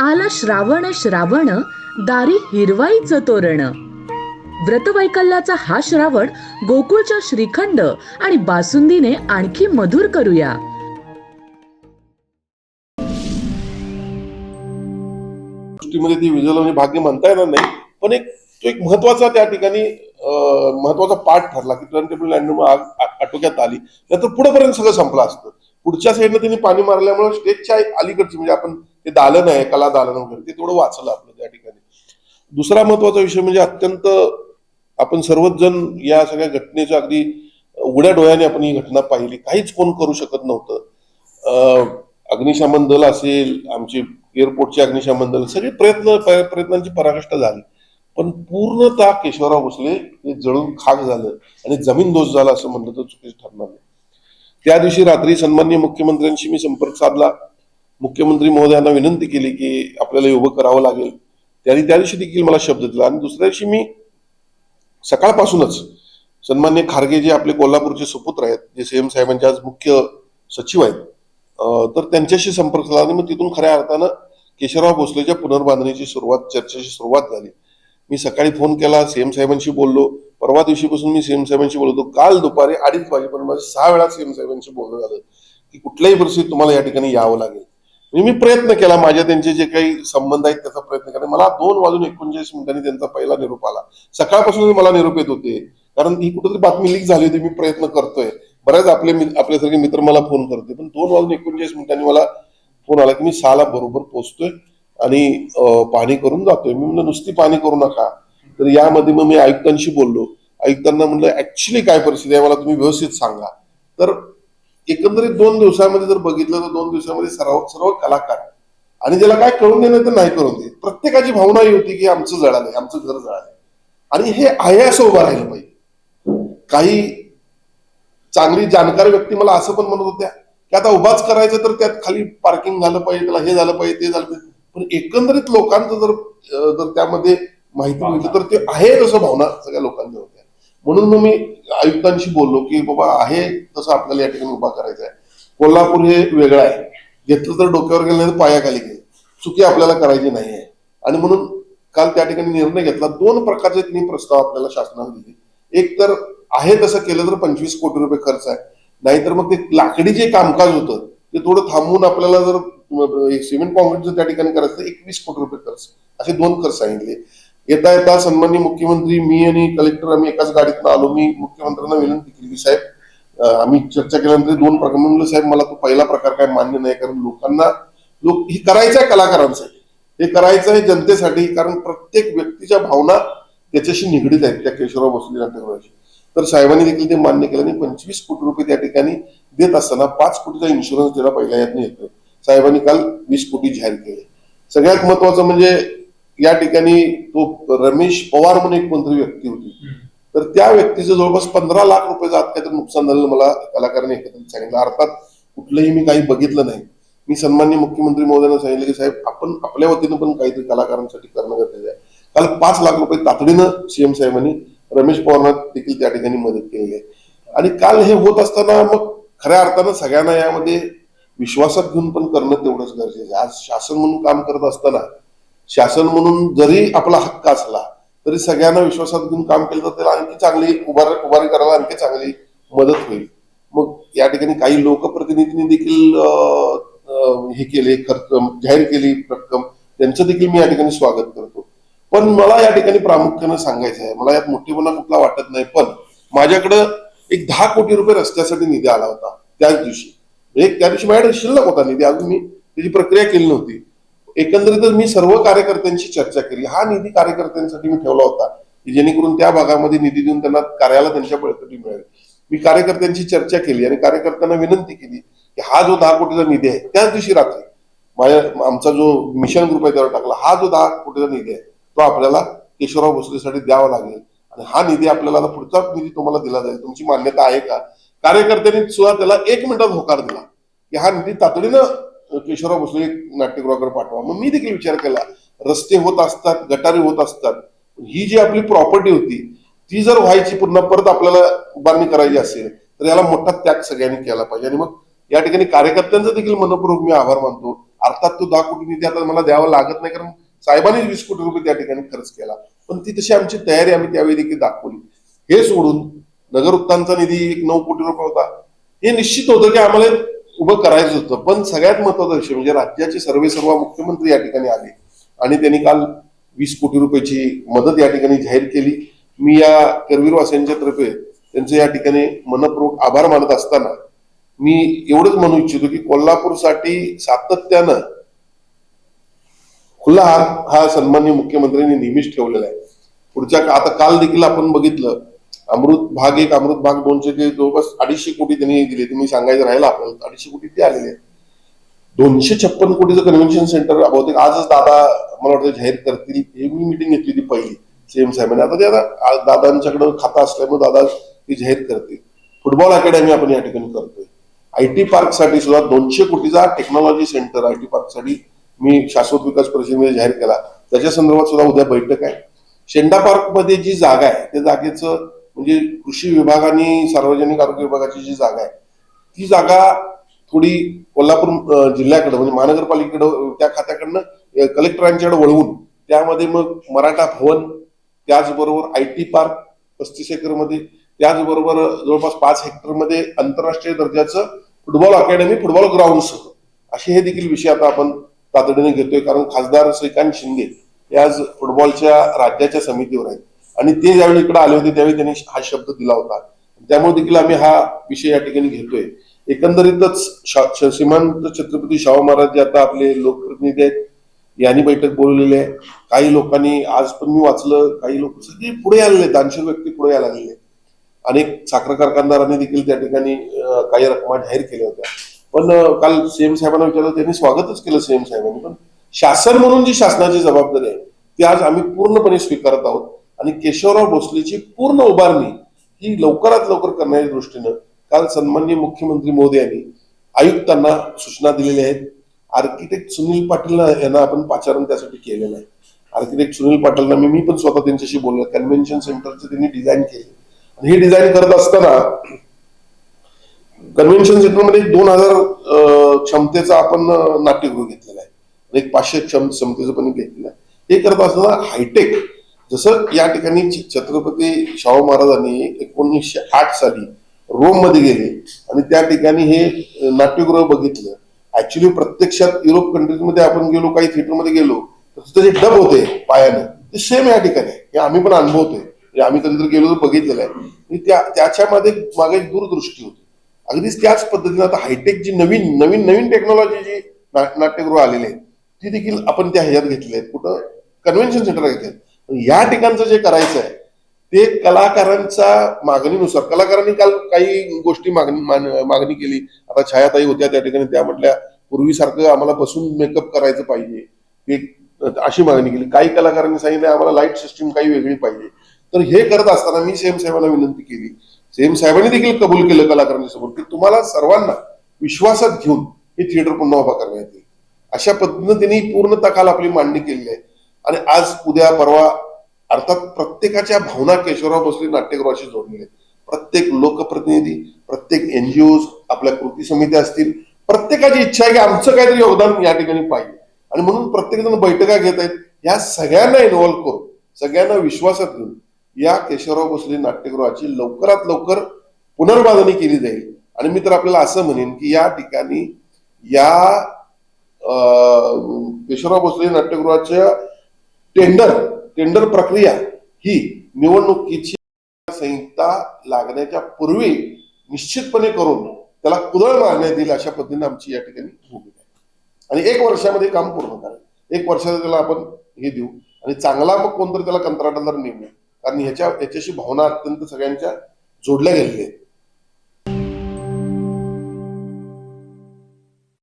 आला श्रावण श्रावण दारी हिरवाईचं तोरण. व्रतवैकल्याचा हा श्रावण गोकुळच्या श्रीखंड आणि बासुंदीने आणखी मधुर करूया. गोष्टीमध्ये ती विज्युअल म्हणजे भाग्य म्हणता येणार नाही पण एक तो एक महत्त्वाचा त्या ठिकाणी महत्त्वाचा पाठ ठरला की टर्न टेबल लँड आटोक्यात आली. नंतर पुढेपर्यंत सगळं संपलं असतं. पुढच्या साईडनं त्यांनी पाणी मारल्यामुळे स्टेजच्या अलीकडची म्हणजे आपण ते दालन आहे कला दालन वगैरे ते थोडं वाचलं आपलं त्या ठिकाणी. दुसरा महत्त्वाचा विषय म्हणजे अत्यंत आपण सर्वच जण या सगळ्या घटनेच्या अगदी उघड्या डोळ्याने आपण ही घटना पाहिली. काहीच कोण करू शकत नव्हतं. अग्निशमन दल असेल आमचे एअरपोर्टचे अग्निशमन दल सगळे प्रयत्न प्रयत्नांची पराकाष्ठा झाली. पण पूर्णतः केशवराव भोसले हे जळून खाक झालं आणि जमीन दोष झाला असं म्हणलं तर चुकीचं ठरणार नाही. त्या दिवशी रात्री सन्मान्य मुख्यमंत्र्यांशी मी संपर्क साधला. मुख्यमंत्री महोदयांना विनंती केली की आपल्याला उभं करावं लागेल. त्यांनी त्या दिवशी देखील मला शब्द दिला. आणि दुसऱ्या दिवशी मी सकाळपासूनच सन्मान्य खारगे जे आपले कोल्हापूरचे सुपुत्र आहेत जे सीएम साहेबांचे आज मुख्य सचिव आहेत तर त्यांच्याशी संपर्क झाला आणि मग तिथून खऱ्या अर्थानं केशवराव भोसलेच्या पुनर्बांधणीची सुरुवात चर्चेची सुरुवात झाली. मी सकाळी फोन केला सीएम साहेबांशी बोललो. परवा दिवशीपासून मी सीएम साहेबांशी बोलतो. काल दुपारी अडीच वाजेपर्यंत माझं सहा वेळा सीएम साहेबांशी बोलणं झालं की कुठल्याही परिस्थितीत तुम्हाला या ठिकाणी यावं लागेल. मी प्रयत्न केला माझ्या त्यांचे जे काही संबंध आहेत त्याचा प्रयत्न केला मला दोन वाजून एकोणचाळीस मिनिटांनी त्यांचा पहिला निरोप आला. सकाळपासून मला निरोप येत होते. कारण ही कुठेतरी बातमी लीक झाली होती मी प्रयत्न करतोय. बऱ्याच आपले आपल्यासारखे मित्र मला फोन करते. पण दोन वाजून एकोणचाळीस मिनिटांनी मला फोन आला की मी सहाला बरोबर पोहोचतोय आणि पाणी पाहणी करून जातोय. मी म्हणलं नुसती पाहणी करू नका. तर यामध्ये मग मी आयुक्तांशी बोललो. आयुक्तांना म्हणलं ऍक्च्युली काय परिस्थिती आहे? मला तुम्ही व्यवस्थित सांगा. तर एकंदरीत दोन दिवसामध्ये जर बघितलं तर दोन दिवसामध्ये सर्व सर्व कलाकार. आणि ज्याला काय कळून देणं तर नाही करून दे प्रत्येकाची भावना ही होती की आमचं जळालंय आमचं घर जळालंय आणि हे आहे असं उभं राहिलं पाहिजे. काही चांगली जाणकार व्यक्ती मला असं पण म्हणत होत्या की आता उभाच करायचं तर त्यात खाली पार्किंग झालं पाहिजे त्याला हे झालं पाहिजे ते झालं पाहिजे. पण एकंदरीत लोकांचं जर जर त्यामध्ये माहिती मिळतं तर ते आहे तसं भावना सगळ्या लोकांच्या होत्या. म्हणून मग मी आयुक्तांशी बोललो की बाबा आहे तसं आपल्याला या ठिकाणी उभा करायचा आहे. कोल्हापूर हे वेगळं आहे. घेतलं तर डोक्यावर गेलं नाही तर पायाखाली गेलं. चुकी आपल्याला करायची नाही आहे. आणि म्हणून काल त्या ठिकाणी निर्णय घेतला. दोन प्रकारचे तिन्ही प्रस्ताव आपल्याला शासनाने दिले. एक तर आहे तसं केलं तर पंचवीस कोटी रुपये खर्च आहे. नाहीतर मग ते लाकडी जे कामकाज होतं ते थोडं थांबवून आपल्याला जर एक सिमेंट कॉन्क्रीटचं त्या ठिकाणी करायचं तर एकवीस कोटी रुपये खर्च. असे दोन खर्च सांगितले. येता येता सन्माननीय मुख्यमंत्री मी आणि कलेक्टर आम्ही एकाच गाडीतनं आलो. मी मुख्यमंत्र्यांना विनंती केली की साहेब आम्ही चर्चा केल्यानंतर दोन प्रकार म्हणलं साहेब मला तो पहिला प्रकार काय मान्य नाही कारण लोकांना लोक हे करायचं आहे कलाकारांसाठी. हे करायचं आहे जनतेसाठी कारण प्रत्येक व्यक्तीच्या भावना त्याच्याशी निगडीत आहेत त्या केशवराव बसलेल्या नाट्यगृहाशी तर साहेबांनी देखील ते मान्य केलं आणि पंचवीस कोटी रुपये त्या ठिकाणी देत असताना पाच कोटीचा इन्शुरन्स त्याला पहिल्या यातनं येतोय. साहेबांनी काल वीस कोटी जाहीर केले. सगळ्यात महत्वाचं म्हणजे या ठिकाणी तो रमेश पवार म्हणून एक कोणतरी व्यक्ती होती. तर त्या व्यक्तीचं जवळपास पंधरा लाख रुपयाचं आज काहीतरी नुकसान झालेलं मला कलाकारांनी एकत्रित सांगितलं. अर्थात कुठलंही मी काही बघितलं नाही. मी सन्मान्य मुख्यमंत्री महोदयांना सांगितलं की साहेब आपण आपल्या वतीनं पण काहीतरी कलाकारांसाठी करणं गरजेचं आहे. काल पाच लाख रुपये तातडीनं सीएम साहेबांनी रमेश पवारांना देखील त्या ठिकाणी मदत केलेली आहे. आणि काल हे होत असताना मग खऱ्या अर्थानं सगळ्यांना यामध्ये विश्वासात घेऊन पण करणं तेवढंच गरजेचं आहे. आज शासन म्हणून काम करत असताना शासन म्हणून जरी आपला हक्क असला तरी सगळ्यांना विश्वासात घेऊन काम केलं तर त्याला आणखी चांगली उभार उभारी करायला आणखी चांगली मदत होईल. मग या ठिकाणी काही लोकप्रतिनिधींनी देखील हे केले खर्च जाहीर केली रक्कम. त्यांचं देखील मी या ठिकाणी स्वागत करतो. पण मला या ठिकाणी प्रामुख्यानं सांगायचं आहे मला यात मोठेपणा कुठला वाटत नाही पण माझ्याकडं एक दहा कोटी रुपये रस्त्यासाठी निधी आला होता त्याच दिवशी. एक त्या दिवशी माझ्याकडे शिल्लक होता निधी अजून मी त्याची प्रक्रिया केली नव्हती. एकंदरीतच मी सर्व कार्यकर्त्यांशी चर्चा केली. हा निधी कार्यकर्त्यांसाठी मी ठेवला होता की जेणेकरून त्या भागामध्ये निधी देऊन त्यांना कार्याला त्यांच्या बळकटी मिळेल. मी कार्यकर्त्यांची चर्चा केली आणि कार्यकर्त्यांना विनंती केली की हा जो दहा कोटीचा निधी आहे त्याच दिवशी रात्री माझ्या आमचा जो मिशन ग्रुप आहे त्यावर टाकला हा जो दहा कोटीचा निधी आहे तो आपल्याला केशवराव भोसलेसाठी द्यावा लागेल. आणि हा निधी आपल्याला पुढचा निधी तुम्हाला दिला जाईल. तुमची मान्यता आहे का? कार्यकर्त्यांनी सुद्धा त्याला एक मिनिटात होकार दिला की हा निधी तातडीनं केशवराव भोसले नाट्यगृहाकडे पाठवा. मग मी देखील विचार केला रस्ते होत असतात गटारी होत असतात ही जी आपली प्रॉपर्टी होती ती जर व्हायची पुन्हा परत आपल्याला उभारणी करायची असेल तर याला मोठा त्याग सगळ्यांनी केला पाहिजे. आणि मग या ठिकाणी कार्यकर्त्यांचा देखील मनपूर्वक मी आभार मानतो. अर्थात तो दहा कोटी निधी आता मला द्यावा लागत नाही कारण साहेबांनी वीस कोटी रुपये त्या ठिकाणी खर्च केला. पण ती तशी आमची तयारी आम्ही त्यावेळी देखील दाखवली. हे सोडून नगर उत्तांचा निधी एक नऊ कोटी रुपये होता. हे निश्चित होतं की आम्हाला उभं करायचं होतं. पण सगळ्यात महत्त्वाचा विषय म्हणजे राज्याचे सर्वे सर्व मुख्यमंत्री या ठिकाणी आले. आणि त्यांनी काल वीस कोटी रुपयाची मदत या ठिकाणी जाहीर केली. मी या करवीरवासियांच्या तर्फे त्यांचे या ठिकाणी मनपूर्वक आभार मानत असताना मी एवढंच म्हणू इच्छितो की कोल्हापूरसाठी सातत्यानं खुला हात हा सन्मान्य मुख्यमंत्र्यांनी नेहमीच ठेवलेला आहे. पुढच्या आता काल देखील आपण बघितलं अमृत भाग एक अमृत भाग दोनचे ते जवळपास अडीचशे कोटी त्यांनी दिले तुम्ही सांगायचं राहिलं आपल्याला अडीचशे कोटी ते आलेले आहेत. दोनशे छप्पन कोटीचं कन्व्हेन्शन सेंटर बहुतेक आजच दादा मला वाटतं जाहीर करतील हे मी मिटिंग घेतली होती पहिली सीएम साहेबांनी. आता ते आता दादांच्याकडं खाता असल्यामुळे दादा ती जाहीर करतील. फुटबॉल अकॅडमी आपण या ठिकाणी करतोय. आय टी पार्कसाठी सुद्धा दोनशे कोटीचा टेक्नॉलॉजी सेंटर आय टी पार्कसाठी मी शाश्वत विकास परिषदेमध्ये जाहीर केला. त्याच्या संदर्भात सुद्धा उद्या बैठक आहे. शेंडा पार्कमध्ये जी जागा आहे त्या जागेचं म्हणजे कृषी विभाग आणि सार्वजनिक आरोग्य विभागाची जी जागा आहे ती जागा थोडी कोल्हापूर जिल्ह्याकडं जिल्ह्याकडे म्हणजे महानगरपालिकेकडं त्या खात्याकडनं कलेक्टरांच्याकडे वळवून त्यामध्ये मग मराठा भवन त्याचबरोबर आय टी पार्क पस्तीस एकरमध्ये त्याचबरोबर जवळपास पाच हेक्टरमध्ये आंतरराष्ट्रीय दर्जाचं फुटबॉल अकॅडमी फुटबॉल ग्राउंडसह असे हे देखील विषय आता आपण तातडीने घेतोय. कारण खासदार श्रीकांत शिंदे हे आज फुटबॉलच्या राज्याच्या समितीवर आहेत. आणि ते ज्यावेळी इकडे आले होते त्यावेळी त्यांनी हा शब्द दिला होता. त्यामुळे देखील आम्ही हा विषय या ठिकाणी घेतोय. एकंदरीतच श्रीमंत छत्रपती शाहू महाराज जे आता आपले लोकप्रतिनिधी आहेत यांनी बैठक बोलवलेली आहे. काही लोकांनी आज पण मी वाचलं काही लोक सगळे पुढे आलेले आहेत, दानशूर व्यक्ती पुढे यायला लागलेले आहेत. अनेक साखर कारखानदारांनी देखील त्या ठिकाणी काही रकमा जाहीर केल्या होत्या. पण काल सीएम साहेबांना विचारलं त्यांनी स्वागतच केलं सीएम साहेबांनी. पण शासन म्हणून जी शासनाची जबाबदारी आहे ती आज आम्ही पूर्णपणे स्वीकारत आहोत. आणि केशवराव भोसलेची पूर्ण उभारणी ही लवकरात लवकर करण्याच्या दृष्टीनं काल सन्माननीय मुख्यमंत्री मोदी यांनी आयुक्तांना सूचना दिलेल्या आहेत. आर्किटेक्ट सुनील पाटील यांना आपण पाचारण त्यासाठी केलेलं आहे. आर्किटेक्ट सुनील पाटीलना मी मी पण स्वतः त्यांच्याशी बोललो. कन्व्हेन्शन सेंटरचे त्यांनी डिझाईन केले. आणि हे डिझाईन करत असताना कन्व्हेन्शन सेंटरमध्ये दोन हजार क्षमतेचा क्षमतेचं आपण नाट्यगृह घेतलेलं आहे. एक पाचशे क्षम क्षमतेचं पण घेतलेलं आहे. हे करत असताना हायटेक जसं या ठिकाणी छत्रपती शाहू महाराजांनी एकोणीसशे आठ साली रोममध्ये गेले आणि त्या ठिकाणी हे नाट्यगृह बघितलं. ऍक्च्युली प्रत्यक्षात युरोप कंट्रीजमध्ये आपण गेलो काही थिएटरमध्ये गेलो तर तिथे जे डब होते पायानं ते सेम या ठिकाणी आहे. हे आम्ही पण अनुभवतोय. म्हणजे आम्ही कधीतरी गेलो तर बघितलेलं आहे. म्हणजे त्या त्याच्यामध्ये मागे एक दूरदृष्टी होती. अगदीच त्याच पद्धतीने आता हायटेक जी नवीन नवीन नवीन टेक्नॉलॉजी जी नाट्यगृह आलेली आहे ती देखील आपण त्या ह्याच्यात घेतली आहेत. कुठं? कन्व्हेन्शन सेंटर घेतले या ठिकाणचं जे करायचं आहे ते कलाकारांच्या मागणीनुसार कलाकारांनी काल काही गोष्टी मागणी मागणी केली. आता छायाताई होत्या त्या ठिकाणी त्या म्हटल्या पूर्वीसारखं आम्हाला बसून मेकअप करायचं पाहिजे. अशी मागणी केली. काही कलाकारांनी सांगितलं आम्हाला लाइट सिस्टीम काही वेगळी पाहिजे. तर हे करत असताना मी सेम साहेबांना विनंती केली. सेम साहेबांनी देखील कबूल केलं कलाकारांच्या समोर की तुम्हाला सर्वांना विश्वासात घेऊन हे थिएटर पुन्हा उभा करण्यात येईल. अशा पद्धतीने त्यांनी तकाल आपली मांडणी केलेली आहे. आणि आज उद्या परवा अर्थात प्रत्येकाच्या भावना केशवराव भोसले नाट्यगृहाशी जोडलेल्या आहेत. प्रत्येक लोकप्रतिनिधी प्रत्येक एनजीओ आपल्या कृती समिती असतील प्रत्येकाची इच्छा आहे की आमचं काहीतरी योगदान या ठिकाणी पाहिजे. आणि म्हणून प्रत्येक जण बैठका घेत आहेत या सगळ्यांना इन्व्हॉल्व्ह करून सगळ्यांना विश्वासात घेऊन या केशवराव भोसले नाट्यगृहाची लवकरात लवकर पुनर्बांधणी केली जाईल. आणि मी तर आपल्याला असं म्हणेन की या ठिकाणी या केशवराव भोसले नाट्यगृहाच्या टेंडर टेंडर प्रक्रिया ही निवडणुकीची संहिता लागण्याच्या पूर्वी निश्चितपणे करून त्याला कुदळ मारण्यात येईल अशा पद्धतीने आमची या ठिकाणी भूमिका आहे. आणि एक वर्षामध्ये काम पूर्ण करेल. एक वर्षाचं त्याला आपण हे देऊ. आणि चांगला मग कोणतरी त्याला कंत्राटदार नेमू कारण ह्याच्या ह्याच्याशी भावना अत्यंत सगळ्यांच्या जोडल्या गेलेल्या आहेत.